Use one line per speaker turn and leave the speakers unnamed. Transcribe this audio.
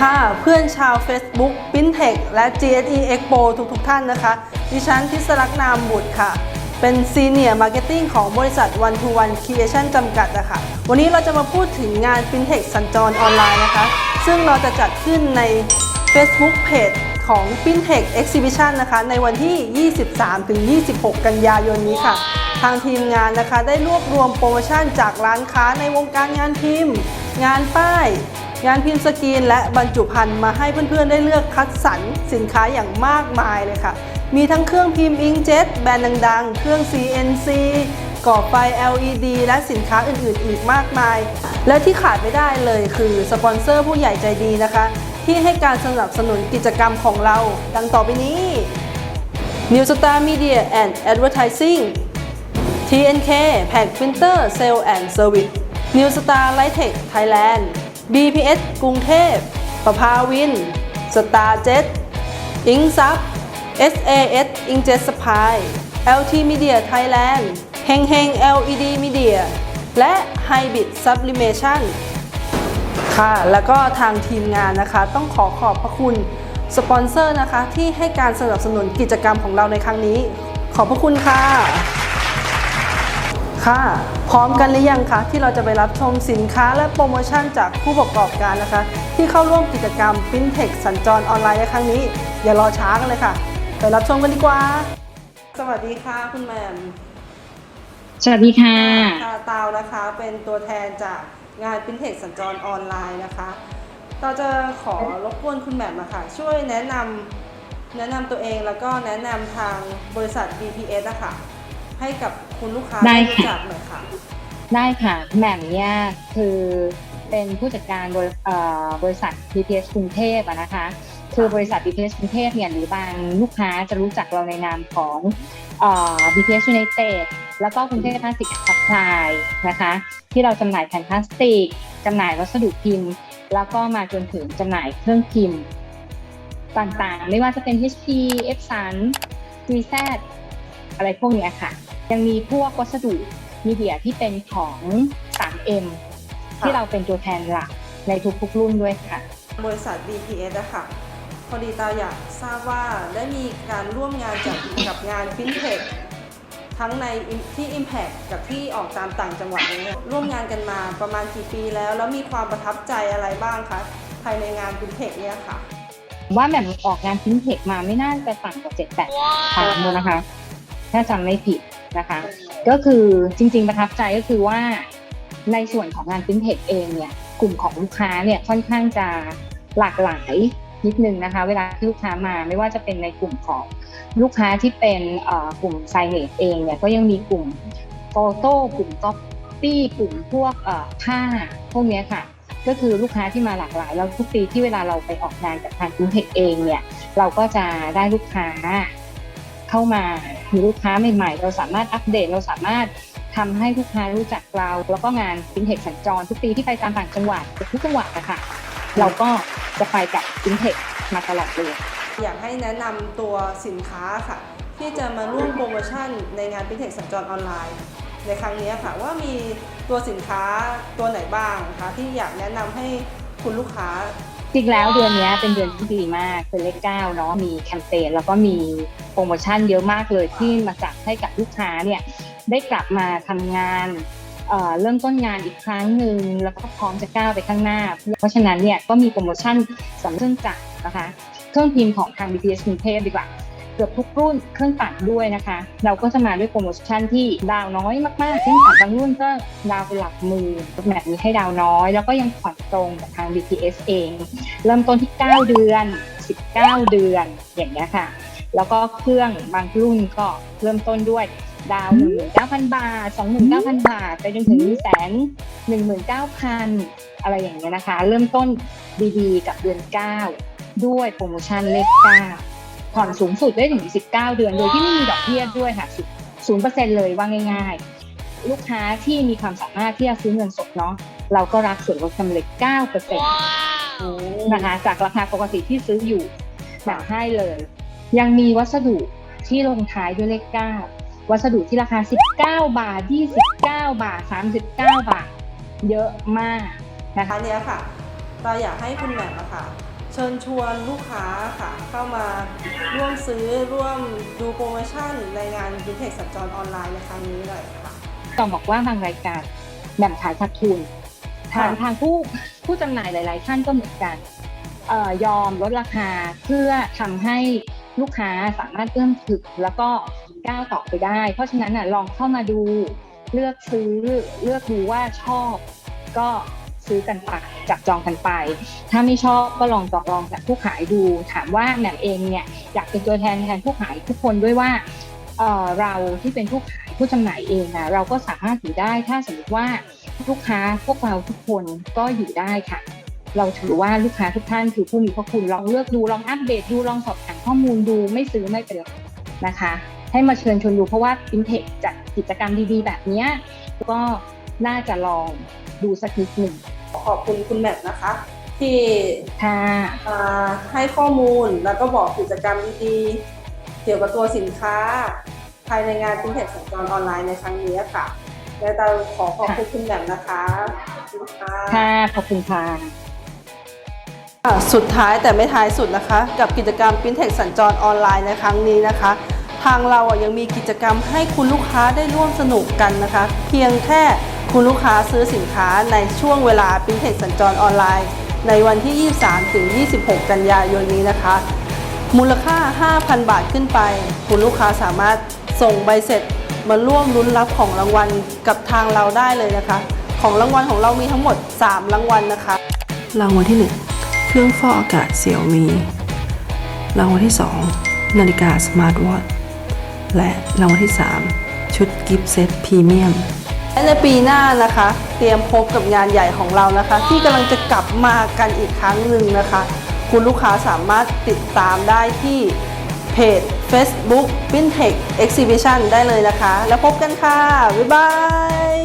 ค่ะ เพื่อนชาว Facebook p i n t e c h และ GSE Expo ทุกๆทท่านนะคะ ดิฉันพิศรักษ์นามบุตรค่ะ เป็นซีเนียร์มาร์เก็ตติ้งของบริษัท One to One Creation จำกัดนะคะวันนี้เราจะมาพูดถึงงาน f i n t e c h สัญจรออนไลน์นะคะ ซึ่งเราจะจัดขึ้นใน Facebook Page ของ f i n t e c h Exhibition นะคะ ในวันที่ 23-26 กันยายนนี้ค่ะ ทางทีมงานนะคะได้รวบรวมโปรโมชั่นจากร้านค้าในวงการงานพิมพ์ งานป้าย งานพิมพ์สกรีนและบรรจุภัณฑ์มาให้เพื่อนๆ ได้เลือกคัดสรรสินค้าอย่างมากมายเลยค่ะ มีทั้งเครื่องพิมพ์อิงเจ็ตแบรนด์ดังๆ เครื่อง CNC ก่อไฟ LED และสินค้าอื่นๆ อีกมากมาย และที่ขาดไม่ได้เลยคือสปอนเซอร์ผู้ใหญ่ใจดีนะคะ ที่ให้การสนับสนุนกิจกรรมของเรา ดังต่อไปนี้ New Star Media and Advertising TNK Pack Printer Sale and Service New Star Light Tech Thailand BPS กรุงเทพ ประภาวิน Star Jet อิงซับ SAS Inkjet Supply LT Media Thailand เฮงเฮง LED Media และ Hybrid Sublimation ค่ะ แล้วก็ทางทีมงานนะคะ ต้องขอขอบพระคุณสปอนเซอร์นะคะ ที่ให้การสนับสนุนกิจกรรมของเราในครั้งนี้ ขอบพระคุณค่ะ ค่ะ พร้อมกันหรือยังคะที่เราจะไปรับชมสินค้าและโปรโมชั่นจากผู้ประกอบการนะคะ ที่เข้าร่วมกิจกรรม FinTech สัญจรออนไลน์ในครั้งนี้ อย่ารอช้ากันเลยค่ะ ไปรับชมกันดีกว่า สวัสดีค่ะคุณแหม่ม
สวัสดีค่ะ
ค่ะตาวนะคะเป็นตัวแทนจากงาน FinTech สัญจรออนไลน์นะคะเราจะขอรบกวนคุณแหม่มอะค่ะช่วยแนะนำแนะนำตัวเองแล้วก็แนะนำทางบริษัท BPS นะคะให้กับ คุณลูกค้า
ได้
ได้รู้
ค่ะ
จักหน่อยค่ะ
ได้ค่ะแหม่มเนี่ยคือเป็นผู้จัดการบริเอ่อบริษัท BPS กรุงเทพอะนะคะ คือบริษัท BPS กรุงเทพเนี่ยหรือบางลูกค้าจะรู้จักเราในนามของเอ่อ BPS United แล้วก็กรุงเทพพลาสติกซัพพลายนะคะ ที่เราจำหน่ายแผ่นพลาสติกจำหน่ายวัสดุพิมพ์ แล้วก็มาจนถึงจำหน่ายเครื่องพิมพ์ ต่างๆ ไม่ว่าจะเป็น HP Epson CZ อะไรพวกเนี้ยค่ะ ยังมีพวกวัสดุมีเดียที่เป็นของ 3M ที่เราเป็นตัวแทนหลักในทุกๆรุ่นด้วยค่ะ
บริษัท BPS อะค่ะพอดีตาอยากทราบว่าได้มีการร่วมงานจากกับงาน FinTech ทั้งในที่ Impact กับที่ออกตามต่างจังหวัดเนี่ยร่วมงานกันมาประมาณกี่ปีแล้ว แล้วมีความประทับใจอะไรบ้างคะภายในงาน FinTech เนี่ยค่ะ
ว่าแบบออกงานฟินเทคมาไม่น่าจะต่ำกว่าเจ็ดแปดครั้งเลยนะคะ ถ้าจำไม่ผิด นะคะ ก็คือจริง ๆ ประทับใจก็คือว่าในส่วนของงานฟินเทคเองเนี่ยกลุ่มของลูกค้าเนี่ยค่อนข้างจะหลากหลายนิดนึงนะคะ เวลาที่ลูกค้ามาไม่ว่าจะเป็นในกลุ่มของลูกค้าที่เป็นกลุ่มไซเนตเองเนี่ยก็ยังมีกลุ่มโฟโต้กลุ่มก๊อปปี้กลุ่มพวกผ้าพวกนี้ค่ะ ก็คือลูกค้าที่มาหลากหลายแล้วทุกปีที่เวลาเราไปออกงานกับทางฟินเทคเองเนี่ยเราก็จะได้ลูกค้า เข้ามา มีลูกค้าใหม่ๆ เราสามารถอัปเดตเราสามารถทำให้ลูกค้ารู้จักเรา แล้วก็งานฟินเทคสัญจรทุกปีที่ไปตามต่างจังหวัดทุกจังหวัดนะคะเราก็จะไปกับฟินเทคมาตลอดเลย
อยากให้แนะนำตัวสินค้าค่ะ ที่จะมาร่วมโปรโมชั่นในงาน FinTech สัญจรออนไลน์ ในครั้งนี้ค่ะว่ามีตัวสินค้าตัวไหนบ้างคะที่อยากแนะนำให้คุณลูกค้า
จริงแล้วเดือนนี้เป็นเดือนที่ดีมากเป็นเลขเก้าเนาะมีแคมเปญแล้วก็มีโปรโมชั่นเยอะมากเลยที่มาจัดให้กับลูกค้าเนี่ยได้กลับมาทำงานเเริ่มต้นงานอีกครั้งหนึ่งแล้วก็พร้อมจะก้าวไปข้างหน้า เพราะฉะนั้นเนี่ยก็มีโปรโมชั่นสำหรับเครื่องจักรนะคะ เครื่องพิมพ์ของทาง BTS กรุงเทพดีกว่า เกือบทุกรุ่นเครื่องตัดด้วยนะคะ เราก็จะมาด้วยโปรโมชั่นที่ดาวน้อยมากๆเครื่องตัดบางรุ่นก็ดาวเป็นหลักหมื่นแบบนี้ให้ดาวน้อย แล้วก็ยังผ่อนตรงกับทาง BTS เอง เริ่มต้นที่ 9 เดือน 19 เดือนอย่างเงี้ยค่ะ แล้วก็เครื่องบางรุ่นก็เริ่มต้นด้วยดาว 19,000 บาท 29,000 บาท ไปจนถึงแสน19,000 อะไรอย่างเงี้ยนะคะ เริ่มต้นดีๆ กับเดือน 9 ด้วยโปรโมชั่นเลข 9 ผ่อนสูงสุดได้ถึง 19 เดือน โดยที่ไม่มีดอกเบี้ยด้วยค่ะศูนย์เปอร์เซ็นเลยว่าง่าย ๆ ลูกค้าที่มีความสามารถที่จะซื้อเงินสดเนาะเราก็รับส่วนลดกำไร9เปอร์เซ็นต์นะคะจากราคาปกติที่ซื้ออยู่แบบให้เลย ยังมีวัสดุที่ลงท้ายด้วยเลข 9 วัสดุที่ราคา 19 บาท 29 บาท 39 บาท เยอะมากนะคะ
เนี้ยค่ะ เราอยากให้คุณแหม่มอะค่ะ เชิญชวนลูกค้าค่ะ เข้ามาร่วมซื้อร่วมดูโปรโมชั่นในงานวินเทจสัญจรออนไลน์ในครั้งนี้หน่อยค่ะ
ต้องบอกว่าบางรายการแบ่งขายขาดทุนทาง
ค่ะ
ทางผู้ผู้จำหน่ายหลาย ๆ ท่านก็เหมือนกันเอ่อยอมลดราคาเพื่อทำให้ลูกค้าสามารถเอื้อมถึงแล้วก็ก้าวต่อไปได้ เพราะฉะนั้นน่ะลองเข้ามาดูเลือกซื้อเลือกดูว่าชอบ ก็ ซื้อกันไปจับจองกันไป ถ้าไม่ชอบก็ลองต่อรองจากผู้ขายดู ถามว่าแหม่มเองเนี่ยอยากเป็นตัวแทนแทนผู้ขายทุกคนด้วยว่าเราที่เป็นผู้ขายผู้จำหน่ายเองนะเราก็สามารถอยู่ได้ถ้าสมมติว่าลูกค้าพวกเราทุกคนก็อยู่ได้ค่ะ เราถือว่าลูกค้าทุกท่านคือผู้มีพระคุณลองเลือกดูลองอัปเดตดูลองสอบถามข้อมูลดูไม่ซื้อไม่เป็นไรนะคะ ให้มาเชิญชวนดูเพราะว่าฟินเทคจัดกิจกรรมดีๆ แบบนี้ก็ น่าจะลองดูสักนิดหนึ่ง
ขอบคุณคุณแมทนะคะ ที่
ค่ะ
อ่าให้ข้อมูลแล้วก็บอกกิจกรรมดีๆเกี่ยวกับตัวสินค้า ภายในงานวินเทจสัญจรออนไลน์ในครั้งนี้ค่ะและเราขอขอบคุณคุณแหม่มนะคะขอบคุณค่ะ
ค่ะขอบคุณค่ะ
อะสุดท้ายแต่ไม่ท้ายสุดนะคะ กับกิจกรรม FinTech สัญจรออนไลน์ในครั้งนี้นะคะ ทางเราอะยังมีกิจกรรมให้คุณลูกค้าได้ร่วมสนุกกันนะคะ เพียงแค่ คุณลูกค้าซื้อสินค้าในช่วงเวลา FinTech สัญจรออนไลน์ ในวันที่ 23 ถึง 26 กันยายนนี้นะคะ มูลค่า 5,000 บาทขึ้นไป คุณลูกค้าสามารถส่งใบเสร็จมาร่วมลุ้นรับของรางวัลกับทางเราได้เลยนะคะ ของรางวัลของเรามีทั้งหมด 3 รางวัลนะคะ รางวัลที่ 1 เครื่องฟอกอากาศเสี่ยวมี รางวัลที่ 2 นาฬิกาสมาร์ทวอทและรางวัลที่ 3 ชุดกิฟต์เซตพรีเมียม และในปีหน้านะคะ เตรียมพบกับงานใหญ่ของเรานะคะ ที่กำลังจะกลับมากันอีกครั้งหนึ่งนะคะ คุณลูกค้าสามารถติดตามได้ที่เพจ Facebook FinTech Exhibition ได้เลยนะคะ แล้วพบกันค่ะ บ๊ายบาย